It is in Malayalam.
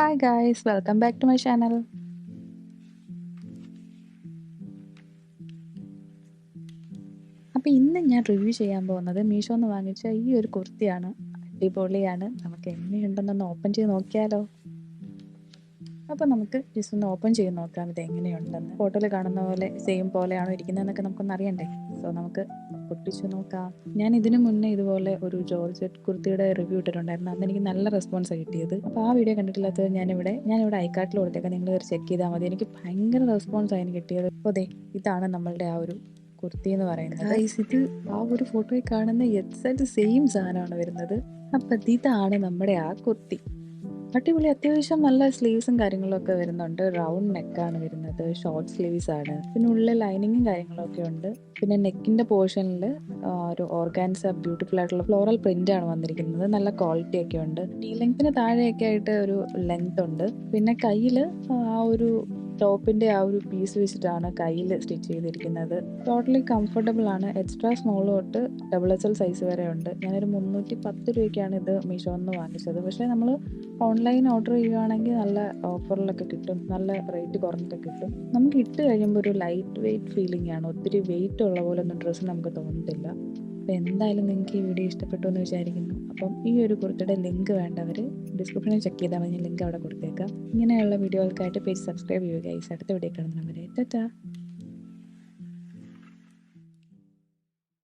Hi guys welcome back to my channel അപ്പോൾ ഇന്ന് ഞാൻ റിവ്യൂ ചെയ്യാൻ പോകുന്നത് മീഷോ എന്ന് വാങ്ങിച്ച ഈ ഒരു കുർത്തിയാണ്. അടിപൊളിയാണ്. നമുക്ക് എങ്ങനെയുണ്ടെന്നൊന്ന് ഓപ്പൺ ചെയ്ത് നോക്കിയാലോ. അപ്പോൾ നമുക്ക് ജസ്റ്റ് ഒന്ന് ഓപ്പൺ ചെയ്ത് നോക്കാം ഇത് എങ്ങനെയുണ്ടെന്ന് ഫോട്ടോയിൽ കാണുന്ന പോലെ സെയിം പോലെയാണോ ഇരിക്കുന്നതെന്നൊക്കെ നമുക്കൊന്ന് അറിയണ്ടേ? സോ നമുക്ക് പൊട്ടിച്ചു നോക്കാം. ഞാൻ ഇതിനു മുന്നേ ഇതുപോലെ ഒരു ജോർജറ്റ് കുർത്തിയുടെ റിവ്യൂ ഇട്ടിട്ടുണ്ടായിരുന്നു. അന്ന് എനിക്ക് നല്ല റെസ്പോൺസ് കിട്ടിയത്. അപ്പോൾ ആ വീഡിയോ കണ്ടിട്ടില്ലാത്തത് ഞാനിവിടെ ഞാനിവിടെ ഐക്കാട്ടിൽ കൊടുത്തേക്കാം. നിങ്ങൾ ചെക്ക് ചെയ്താൽ മതി. എനിക്ക് ഭയങ്കര റെസ്പോൺസ് ആയിരുന്നു കിട്ടിയത്. അപ്പോൾ അതെ ഇതാണ് നമ്മളുടെ ആ ഒരു കുർത്തി എന്ന് പറയുന്നത്. ഇത് ആ ഒരു ഫോട്ടോയിൽ കാണുന്ന എക്സാക്ട് സെയിം സാധനമാണ് വരുന്നത്. അപ്പം ഇതാണ് നമ്മുടെ ആ കുർത്തി. അടിപൊളി. അത്യാവശ്യം നല്ല സ്ലീവ്സും കാര്യങ്ങളും ഒക്കെ വരുന്നുണ്ട്. റൗണ്ട് നെക്കാണ് വരുന്നത്. ഷോർട്ട് സ്ലീവ്സ് ആണ്. പിന്നെ ഉള്ളിൽ ലൈനിങ്ങും കാര്യങ്ങളൊക്കെ ഉണ്ട്. പിന്നെ നെക്കിന്റെ പോർഷനിൽ ഒരു ഓർഗാൻസ ബ്യൂട്ടിഫുൾ ആയിട്ടുള്ള ഫ്ലോറൽ പ്രിന്റ് ആണ് വന്നിരിക്കുന്നത്. നല്ല ക്വാളിറ്റി ഒക്കെ ഉണ്ട്. ഈ ലെങ്ത്തിന് താഴെയൊക്കെ ആയിട്ട് ഒരു ലെങ്ത് ഉണ്ട്. പിന്നെ കയ്യിൽ ആ ഒരു ടോപ്പിന്റെ ആ ഒരു പീസ് വെച്ചിട്ടാണ് കയ്യിൽ സ്റ്റിച്ച് ചെയ്തിരിക്കുന്നത്. ടോട്ടലി കംഫർട്ടബിൾ ആണ്. എക്സ്ട്രാ സ്മോൾ തൊട്ട് ഡബിൾ എക്സ് എൽ സൈസ് വരെ ഉണ്ട്. ഞാനൊരു മുന്നൂറ്റി പത്ത് രൂപയ്ക്കാണ് ഇത് മീഷോ നിന്ന് വാങ്ങിച്ചത്. പക്ഷേ നമ്മൾ ഓൺലൈൻ ഓർഡർ ചെയ്യുകയാണെങ്കിൽ നല്ല ഓഫറിലൊക്കെ കിട്ടും. നല്ല റേറ്റ് കുറഞ്ഞൊക്കെ കിട്ടും. നമുക്ക് ഇട്ട് കഴിയുമ്പോൾ ഒരു ലൈറ്റ് വെയിറ്റ് ഫീലിംഗ് ആണ്. ഒത്തിരി വെയിറ്റ് ഉള്ള പോലെ ഒന്നും ഡ്രസ്സ് നമുക്ക് തോന്നത്തില്ല. അപ്പോൾ എന്തായാലും നിങ്ങൾക്ക് ഈ വീഡിയോ ഇഷ്ടപ്പെട്ടു എന്ന് വിചാരിക്കുന്നു. അപ്പം ഈ ഒരു കുർത്തിയുടെ ലിങ്ക് വേണ്ടവർ ഡിസ്ക്രിപ്ഷനിൽ ചെക്ക് ചെയ്താൽ മതി. ലിങ്ക് അവിടെ കൊടുത്തേക്കാം. ഇങ്ങനെയുള്ള വീഡിയോകൾക്കായിട്ട് പേജ് സബ്സ്ക്രൈബ് ചെയ്യുക. ഈ അടുത്ത വീഡിയോ കാണുന്നവരെ. ടാറ്റാ.